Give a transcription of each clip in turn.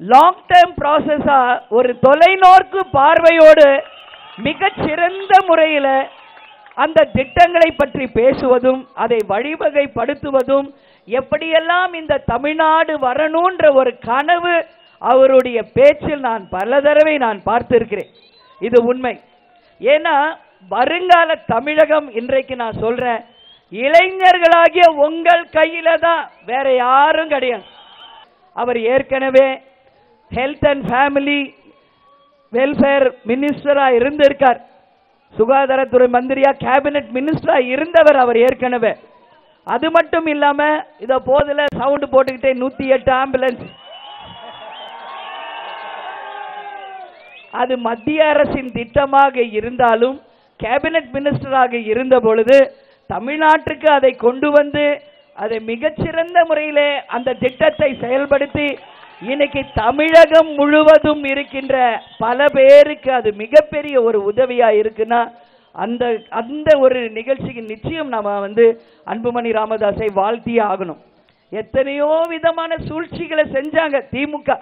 Long term ப்ராசஸா ஒரு தொலைநோக்கு பார்வையோடு மிகச்சிறந்த முறையில் அந்த திட்டங்களை பற்றி பேசுவதும் அதை வழிவகைப்படுத்துவதும் எப்படியெல்லாம் இந்த தமிழ்நாடு வரணுன்ற ஒரு கனவு அவருடைய பேச்சில் நான் பல தடவை நான் பார்த்திருக்கிறேன். இது உண்மை. ஏன்னா வருங்கால தமிழகம் இன்றைக்கு நான் சொல்றேன் இளைஞர்களாகிய உங்கள் கையில தான் வேற யாரும் கிடையாது. அவர் ஏற்கனவே ஹெல்த் அண்ட் ஃபேமிலி வெல்ஃபேர் மினிஸ்டரா இருந்திருக்கார். சுகாதாரத்துறை மந்திரியா கேபினெட் மினிஸ்டரா இருந்தவர் அவர் ஏற்கனவே. அது மட்டும் இல்லாம இத போதுல சவுண்ட் போட்டுக்கிட்டே நூத்தி எட்டு ஆம்புலன்ஸ் அது மத்திய அரசின் திட்டமாக இருந்தாலும் கேபினெட் மினிஸ்டராக இருந்த பொழுது தமிழ்நாட்டுக்கு அதை கொண்டு வந்து அதை மிகச்சிறந்த முறையிலே அந்த திட்டத்தை செயல்படுத்தி இன்னைக்கு தமிழகம் முழுவதும் இருக்கின்ற பல பேருக்கு அது மிகப்பெரிய ஒரு உதவியா இருக்குன்னா அந்த அந்த ஒரு நிகழ்ச்சிக்கு நிச்சயம் நாம வந்து அன்புமணி ராமதாஸை வாழ்த்தியே ஆகணும். எத்தனையோ விதமான சூழ்ச்சிகளை செஞ்சாங்க திமுக.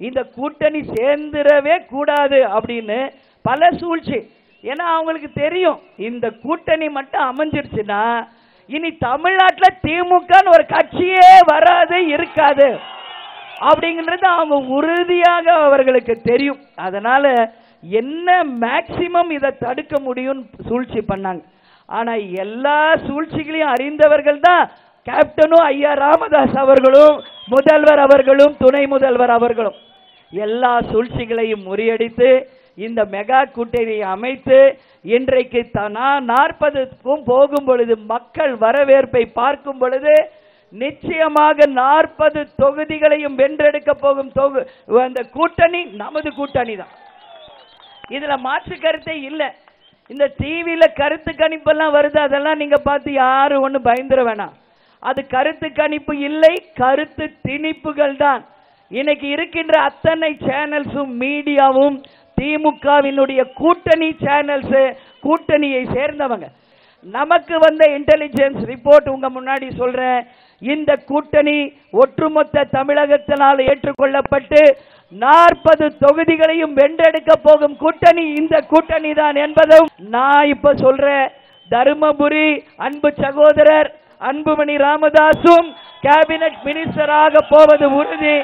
இந்த கூட்டணி சேர்ந்துடவே கூடாது அப்படின்னு பல சூழ்ச்சி. ஏன்னா அவங்களுக்கு தெரியும் இந்த கூட்டணி மட்டும் அமைஞ்சிருச்சுன்னா இனி தமிழ்நாட்டில் திமுகன்னு ஒரு கட்சியே வராது இருக்காது. அப்படிங்கிறது அவங்க உறுதியாக அவர்களுக்கு தெரியும். அதனால என்ன மேக்சிமம் இதை தடுக்க முடியும் சூழ்ச்சி பண்ணாங்க. ஆனா எல்லா சூழ்ச்சிகளையும் அறிந்தவர்கள் தான் கேப்டனும் ஐயா ராமதாஸ் அவர்களும் முதல்வர் அவர்களும் துணை முதல்வர் அவர்களும். எல்லா சூழ்ச்சிகளையும் முறியடித்து இந்த மெகா கூட்டணியை அமைத்து இன்றைக்கு நாற்பதுக்கும் போகும் பொழுது மக்கள் வரவேற்பை பார்க்கும் பொழுது நிச்சயமாக நாற்பது தொகுதிகளையும் வென்றெடுக்க போகும் தொகு அந்த கூட்டணி நமது கூட்டணி தான். இதுல மாற்று கருத்தே இல்லை. இந்த டிவியில கருத்து கணிப்பெல்லாம் வருது அதெல்லாம் நீங்க பார்த்து யாரும் ஒண்ணு பயந்துட வேணாம். அது கருத்து கணிப்பு இல்லை கருத்து திணிப்புகள் தான். இன்னைக்கு இருக்கின்ற அத்தனை சேனல்ஸும் மீடியாவும் திமுகவினுடைய கூட்டணி சேனல்ஸ் கூட்டணியை சேர்ந்தவங்க. நமக்கு வந்த இன்டெலிஜென்ஸ் ரிப்போர்ட் உங்க முன்னாடி சொல்றேன். இந்த கூட்டணி ஒட்டுமொத்த தமிழகத்தினால் ஏற்றுக்கொள்ளப்பட்டு நாற்பது தொகுதிகளையும் வென்றெடுக்க போகும் கூட்டணி இந்த கூட்டணி தான் என்பதும் நான் இப்ப சொல்றேன் தருமபுரி அன்பு சகோதரர் அன்புமணி ராமதாசும் கேபினட் மினிஸ்டராக போவது உறுதி.